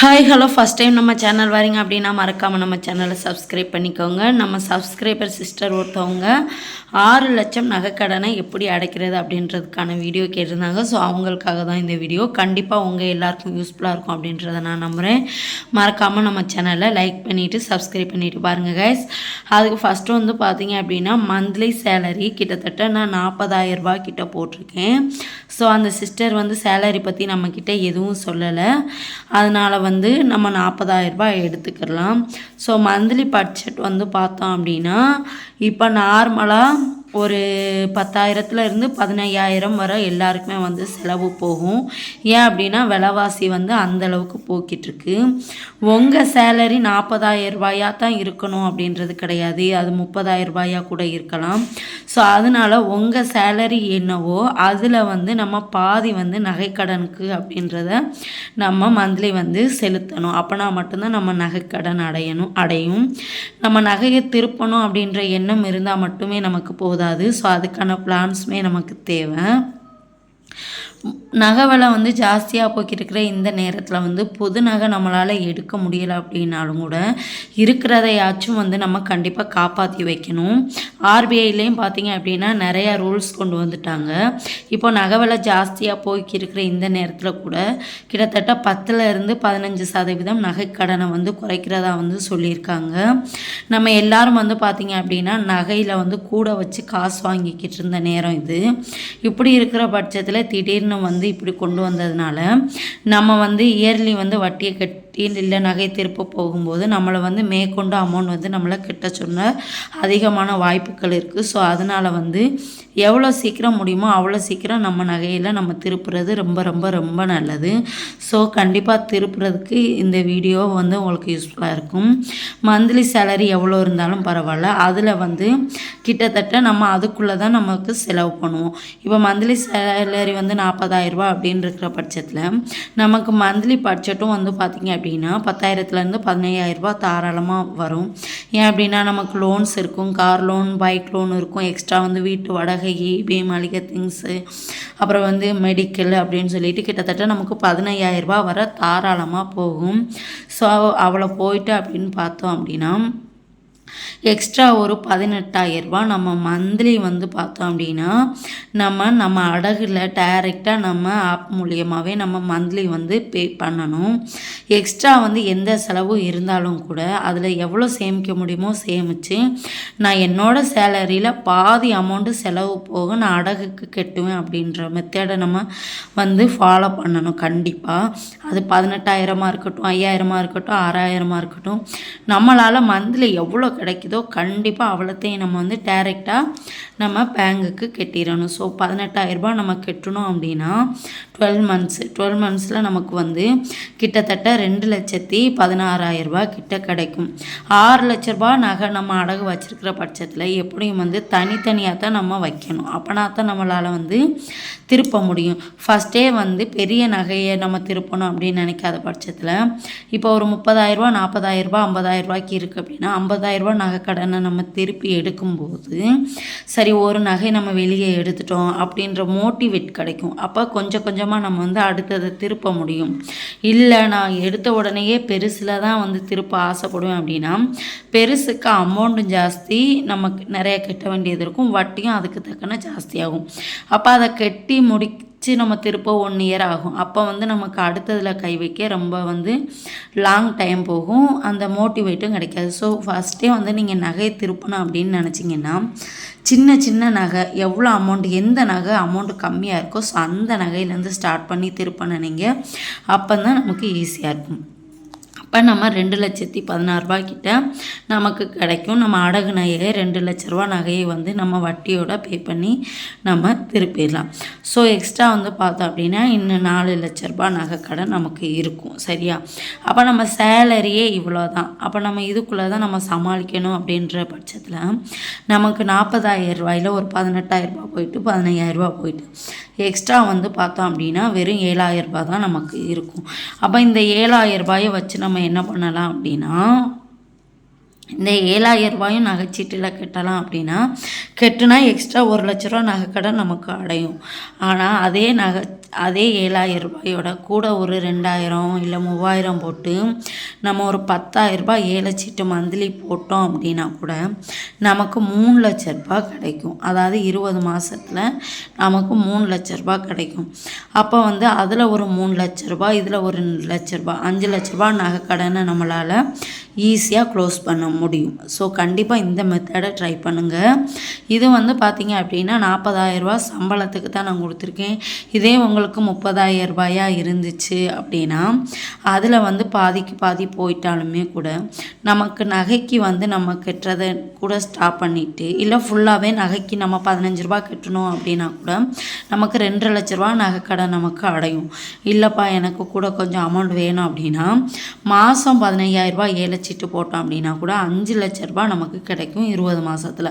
Hi hello first time நம்ம channel வரீங்க அப்படின்னா மறக்காமல் நம்ம சேனலை சப்ஸ்கிரைப் பண்ணிக்கோங்க. நம்ம சப்ஸ்கிரைபர் சிஸ்டர் ஒருத்தவங்க ஆறு லட்சம் நகைக்கடனை எப்படி அடைக்கிறது அப்படின்றதுக்கான வீடியோ கேட்டிருந்தாங்க. ஸோ அவங்களுக்காக தான் இந்த வீடியோ கண்டிப்பாக உங்கள் எல்லாருக்கும் யூஸ்ஃபுல்லாக இருக்கும் அப்படின்றத நான் நம்புகிறேன் மறக்காமல் நம்ம சேனலை லைக் பண்ணிவிட்டு சப்ஸ்கிரைப் பண்ணிவிட்டு பாருங்கள் கைஸ் அதுக்கு ஃபஸ்ட்டு வந்து பார்த்தீங்க அப்படின்னா மந்த்லி சேலரி கிட்டத்தட்ட நான் நாற்பதாயிரம் ரூபாய் கிட்ட போட்டிருக்கேன். ஸோ அந்த சிஸ்டர் வந்து சேலரி பற்றி நம்மக்கிட்ட எதுவும் சொல்லலை. அதனால் வந்து வந்து நம்ம நாற்பதாயிரரூபா எடுத்துக்கலாம். ஸோ மந்த்லி பட்ஜெட் வந்து பார்த்தோம் அப்படின்னா இப்போ நார்மலாக ஒரு பத்தாயிரத்துல இருந்து பதினையாயிரம் வரை எல்லாருக்குமே வந்து செலவு போகும். ஏன் அப்படின்னா விலைவாசி வந்து அந்த அளவுக்கு போக்கிட்டு இருக்கு உங்கள் சேலரி நாற்பதாயிரம் ரூபாயா தான் இருக்கணும் அப்படின்றது கிடையாது. அது முப்பதாயிரம் ரூபாயா கூட இருக்கலாம். ஸோ அதனால உங்கள் சேலரி என்னவோ அதில் வந்து நம்ம பாதி வந்து நகைக்கடனுக்கு அப்படின்றத நம்ம மந்த்லி வந்து செலுத்தணும். அப்போனா மட்டும்தான் நம்ம நகைக்கடன் அடையணும் அடையும். நம்ம நகையை திருப்பணும் அப்படின்ற எண்ணம் இருந்தால் மட்டுமே நமக்கு போதும். போதாது. ஸோ அதுக்கான பிளான்ஸுமே நமக்கு தேவை. நகை வந்து ஜாஸ்தியாக போய்கிட்டு இந்த நேரத்தில் வந்து புது நகை நம்மளால் எடுக்க முடியலை அப்படின்னாலும் கூட இருக்கிறதையாச்சும் வந்து நம்ம கண்டிப்பாக காப்பாற்றி வைக்கணும். ஆர்பிஐலேயும் பார்த்தீங்க அப்படின்னா நிறையா ரூல்ஸ் கொண்டு வந்துட்டாங்க. இப்போ நகை ஜாஸ்தியாக போய்க்கிருக்கிற இந்த நேரத்தில் கூட கிட்டத்தட்ட பத்துலேருந்து பதினஞ்சு சதவீதம் நகைக்கடனை வந்து குறைக்கிறதா வந்து சொல்லியிருக்காங்க. நம்ம எல்லாரும் வந்து பார்த்தீங்க அப்படின்னா நகையில் வந்து கூட வச்சு காசு வாங்கிக்கிட்டு இருந்த நேரம் இது. இப்படி இருக்கிற பட்சத்தில் திடீர்னு வந்து இப்படி கொண்டு வந்ததுனால நம்ம வந்து இயர்லி வந்து வட்டியை கட்டி இல்லை நகை திருப்ப போகும்போது நம்மளை வந்து மேற்கொண்டு அமௌண்ட் வந்து நம்மளை கிட்ட சொன்ன அதிகமான வாய்ப்புகள் இருக்குது ஸோ அதனால் வந்து எவ்வளோ சீக்கிரம் முடியுமோ அவ்வளோ சீக்கிரம் நம்ம நகையில் நம்ம திருப்புறது ரொம்ப ரொம்ப ரொம்ப நல்லது. ஸோ கண்டிப்பாக திருப்புறதுக்கு இந்த வீடியோ வந்து உங்களுக்கு யூஸ்ஃபுல்லாக இருக்கும். மந்த்லி சேலரி எவ்வளோ இருந்தாலும் பரவாயில்ல. அதில் வந்து கிட்டத்தட்ட நம்ம அதுக்குள்ளே தான் நமக்கு செலவு பண்ணுவோம். இப்போ மந்த்லி சேலரி வந்து நாற்பதாயிரரூபா அப்படின்னு இருக்கிற பட்சத்தில் நமக்கு மந்த்லி பட்ஜெட்டும் வந்து பார்த்திங்க அப்படின்னா பத்தாயிரத்துலேருந்து பதினையாயிரரூபா தாராளமாக வரும். ஏன் அப்படின்னா நமக்கு லோன்ஸ் இருக்கும் கார் லோன் பைக் லோன் இருக்கும் எக்ஸ்ட்ரா வந்து வீட்டு வாடகை இபி மளிகை திங்ஸு அப்புறம் வந்து மெடிக்கல் அப்படின்னு சொல்லிட்டு கிட்டத்தட்ட நமக்கு பதினையாயிரரூபா வர தாராளமாக போகும். ஸோ அவ்வளோ போயிட்டு அப்படின்னு பார்த்தோம் அப்படின்னா எக்ஸ்ட்ரா ஒரு பதினெட்டாயிரரூபா நம்ம மந்த்லி வந்து பார்த்தோம் அப்படின்னா நம்ம நம்ம அடகுல டைரெக்டாக நம்ம ஆப் மூலியமாகவே நம்ம மந்த்லி வந்து பே பண்ணணும். எக்ஸ்ட்ரா வந்து எந்த செலவும் இருந்தாலும் கூட அதில் எவ்வளோ சேமிக்க முடியுமோ சேமித்து நான் என்னோடய சேலரியில் பாதி அமௌண்ட்டு செலவு போக நான் அடகுக்கு கட்டுவேன் அப்படின்ற மெத்தேடை நம்ம வந்து ஃபாலோ பண்ணணும் கண்டிப்பாக அது பதினெட்டாயிரமாக இருக்கட்டும் ஐயாயிரமாக இருக்கட்டும் ஆறாயிரமாக இருக்கட்டும் நம்மளால் மந்த்லி எவ்வளோ கிடைக்குதோ கண்டிப்பாக அவ்வளோத்தையும் நம்ம வந்து டைரெக்டாக நம்ம பேங்குக்கு கட்டிடணும். ஸோ பதினெட்டாயிரரூபா நம்ம கெட்டணும் அப்படின்னா டுவெல் மந்த்ஸ் டுவெல் மந்த்ஸில் நமக்கு வந்து கிட்டத்தட்ட ரெண்டு லட்சத்தி பதினாறாயிரரூபா கிட்ட கிடைக்கும். ஆறு லட்ச ரூபா நகை நம்ம அடகு வச்சுருக்கிற பட்சத்தில் எப்படியும் வந்து தனித்தனியாக தான் நம்ம வைக்கணும். அப்போனா தான் நம்மளால் வந்து திருப்ப முடியும். ஃபஸ்ட்டே வந்து பெரிய நகையை நம்ம திருப்பணும் அப்படின்னு நினைக்காத பட்சத்தில் இப்போ ஒரு முப்பதாயிரரூபா நாற்பதாயிரரூபா ஐம்பதாயிரரூபாய்க்கு இருக்குது அப்படின்னா ஐம்பதாயிரரூபா நகை கடனை நம்ம திருப்பி எடுக்கும்போது சரி ஒரு நகை நம்ம வெளியே எடுத்துட்டோம் அப்படின்ற மோட்டிவேட் கிடைக்கும். அப்போ கொஞ்சம் கொஞ்சமாக நம்ம வந்து அடுத்ததை திருப்ப முடியும். இல்லை நான் எடுத்த உடனேயே பெருசில் தான் வந்து திருப்ப ஆசைப்படுவேன் அப்படின்னா பெருசுக்கு அமௌண்ட்டும் ஜாஸ்தி நமக்கு நிறைய கட்ட வேண்டியது இருக்கும். வட்டியும் அதுக்கு தக்கன ஜாஸ்தியாகும். அப்போ அதை கட்டி முடி வச்சு நம்ம திருப்ப ஒன் இயர் ஆகும். அப்போ வந்து நமக்கு அடுத்ததில் கை வைக்க ரொம்ப வந்து லாங் டைம் போகும். அந்த மோட்டிவேட்டும் கிடைக்காது. ஸோ ஃபஸ்ட்டே வந்து நீங்கள் நகையை திருப்பணும் அப்படின்னு நினச்சிங்கன்னா சின்ன சின்ன நகை எவ்வளோ அமௌண்ட் எந்த நகை அமௌண்ட் கம்மியாக இருக்கோ ஸோ அந்த நகையிலேருந்து ஸ்டார்ட் பண்ணி திருப்ப நினைங்க அப்போ தான் நமக்கு ஈஸியாக இருக்கும். அப்போ நம்ம ரெண்டு லட்சத்தி பதினாறுரூபா கிட்ட நமக்கு கிடைக்கும். நம்ம அடகு நகையை ரெண்டு லட்ச ரூபா நகையை வந்து நம்ம வட்டியோட பே பண்ணி நம்ம திருப்பிடலாம். ஸோ எக்ஸ்ட்ரா வந்து பார்த்தோம் அப்படின்னா இன்னும் நாலு லட்ச ரூபா நகை கடன் நமக்கு இருக்கும். சரியா? அப்போ நம்ம சேலரியே இவ்வளோ தான் அப்போ நம்ம இதுக்குள்ளே தான் நம்ம சமாளிக்கணும் அப்படின்ற பட்சத்தில் நமக்கு நாற்பதாயிரம் ரூபாயில் ஒரு பதினெட்டாயிரம் போயிட்டு பதினையாயிரரூபா போயிட்டு. எக்ஸ்ட்ரா வந்து பார்த்தோம் அப்படின்னா வெறும் ஏழாயிரம் ரூபாய் தான் நமக்கு இருக்கும். அப்போ இந்த ஏழாயிரம் ரூபாயை வச்சு நம்ம என்ன பண்ணலாம் அப்படின்னா இந்த ஏழாயிரம் ரூபாயும் நகைச்சீட்டில் கட்டலாம் அப்படின்னா கெட்டுனா எக்ஸ்ட்ரா ஒரு லட்ச ரூபா நகைக்கடன் நமக்கு அடையும். ஆனால் அதே நகை அதே ஏழாயிரம் ரூபாயோட கூட ஒரு ரெண்டாயிரம் இல்லை மூவாயிரம் போட்டு நம்ம ஒரு பத்தாயிரரூபா ரூபாய் மந்த்லி போட்டோம் அப்படின்னா கூட நமக்கு மூணு லட்ச ரூபாய் கிடைக்கும். அதாவது இருபது மாதத்தில் நமக்கு மூணு லட்ச ரூபாய் கிடைக்கும். அப்போ வந்து அதில் ஒரு மூணு லட்ச ரூபாய் இதில் ஒரு லட்ச ரூபாய் அஞ்சு லட்ச ரூபாய் நகை கடனை நம்மளால் ஈஸியாக க்ளோஸ் பண்ண முடியும். ஸோ கண்டிப்பாக இந்த மெத்தடை ட்ரை பண்ணுங்கள் இது வந்து பார்த்திங்க அப்படின்னா நாற்பதாயிரரூபா சம்பளத்துக்கு தான் நான் கொடுத்துருக்கேன். இதே உங்களுக்கு முப்பதாயிரம் ரூபாயாக இருந்துச்சு அப்படின்னா அதில் வந்து பாதிக்கு பாதி போயிட்டாலுமே கூட நமக்கு நகைக்கு வந்து நம்ம கட்டுறதை கூட ஸ்டாப் பண்ணிவிட்டு இல்லை ஃபுல்லாகவே நகைக்கு நம்ம பதினஞ்சு ரூபா கட்டணும் அப்படின்னா கூட நமக்கு ரெண்டரை லட்ச ரூபா நகைக்கடை நமக்கு அடையும். இல்லைப்பா எனக்கு கூட கொஞ்சம் அமௌண்ட் வேணும் அப்படின்னா மாதம் பதினையாயிரரூபா ஏழு சீட்டு போட்டோம் அப்படின்னா கூட அஞ்சு லட்ச ரூபா நமக்கு கிடைக்கும் இருபது மாதத்தில்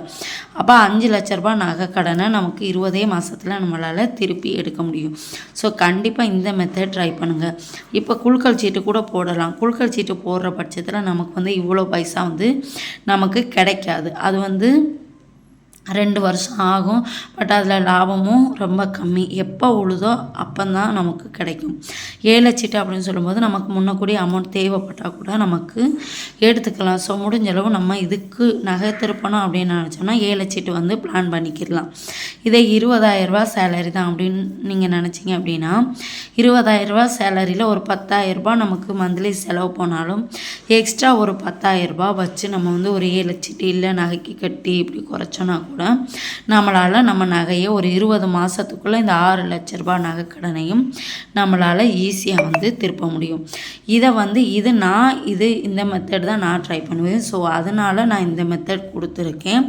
அப்போ அஞ்சு லட்ச ரூபா நகை கடனை நமக்கு இருபதே மாதத்தில் நம்மளால் திருப்பி எடுக்க முடியும். ஸோ கண்டிப்பாக இந்த மெத்தட் ட்ரை பண்ணுங்கள் இப்போ குழுக்கள் சீட்டு கூட போடலாம். குழுக்கள் சீட்டு போடுற பட்சத்தில் நமக்கு வந்து இவ்வளோ பைசா வந்து நமக்கு கிடைக்காது. அது வந்து ரெண்டு வருஷம் ஆகும். பட் அதில் லாபமும் ரொம்ப கம்மி. எப்போ உழுதோ அப்போந்தான் நமக்கு கிடைக்கும். ஏழை சீட்டு அப்படின்னு சொல்லும்போது நமக்கு முன்னக்கூடிய அமௌண்ட் தேவைப்பட்டால் கூட நமக்கு எடுத்துக்கலாம். ஸோ முடிஞ்சளவு நம்ம இதுக்கு நகை திருப்பணும் அப்படின்னு நினச்சோம்னா ஏழை சீட்டு வந்து பிளான் பண்ணிக்கிடலாம். இதே இருபதாயிரரூபா சேலரி தான் அப்படின்னு நீங்கள் நினச்சிங்க அப்படின்னா இருபதாயிரரூபா சேலரியில் ஒரு பத்தாயிரரூபா நமக்கு மந்த்லி செலவு போனாலும் எக்ஸ்ட்ரா ஒரு பத்தாயிரரூபா வச்சு நம்ம வந்து ஒரு ஏழு சீட்டு இல்லை நகைக்கு கட்டி இப்படி குறைச்சோன்னா கூட கூட நம்மளால் நம்ம நகையை ஒரு இருபது மாதத்துக்குள்ளே இந்த ஆறு லட்ச ரூபாய் நகை கடனையும் நம்மளால் ஈஸியாக வந்து திருப்ப முடியும். இதை வந்து இது நான் இது இந்த மெத்தட் தான் நான் ட்ரை பண்ணுவேன். ஸோ அதனால் நான் இந்த மெத்தட் கொடுத்துருக்கேன்.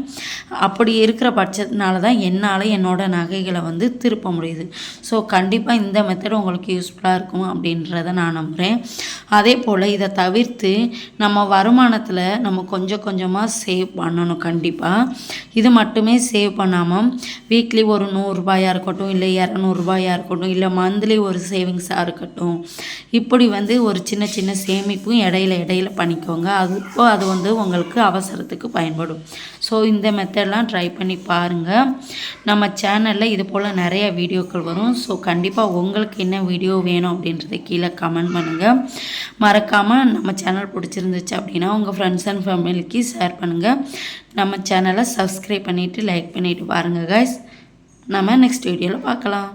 அப்படி இருக்கிற பட்சத்தினால தான் என்னால் என்னோடய நகைகளை வந்து திருப்ப முடியுது. ஸோ கண்டிப்பாக இந்த மெத்தட் உங்களுக்கு யூஸ்ஃபுல்லாக இருக்கும் அப்படின்றத நான் நம்புகிறேன் அதே போல் இதை தவிர்த்து நம்ம வருமானத்தில் நம்ம கொஞ்சம் கொஞ்சமாக சேவ் பண்ணணும் கண்டிப்பாக இது மட்டுமே சேவ் பண்ணாமல் வீக்லி ஒரு நூறுரூபாயாக இருக்கட்டும் இல்லை இரநூறுபாயாக இருக்கட்டும் இல்லை மந்த்லி ஒரு சேவிங்ஸாக இருக்கட்டும் இப்படி வந்து ஒரு சின்ன சின்ன சேமிப்பும் இடையில இடையில பண்ணிக்கோங்க. அதுப்போ அது வந்து உங்களுக்கு அவசரத்துக்கு பயன்படும். ஸோ இந்த மெத்தட்லாம் ட்ரை பண்ணி பாருங்கள் நம்ம சேனலில் இது போல் நிறைய வீடியோக்கள் வரும். ஸோ கண்டிப்பாக உங்களுக்கு என்ன வீடியோ வேணும் அப்படின்றத கீழே கமெண்ட் பண்ணுங்கள் மறக்காமல் நம்ம சேனல் பிடிச்சிருந்துச்சு அப்படின்னா உங்கள் ஃப்ரெண்ட்ஸ் அண்ட் ஃபேமிலிக்கு ஷேர் பண்ணுங்கள் நம்ம சேனலை சப்ஸ்கிரைப் பண்ணிவிட்டு லைக் பண்ணிவிட்டு பாருங்கள் கைஸ் நம்ம நெக்ஸ்ட் வீடியோவில் பார்க்கலாம்.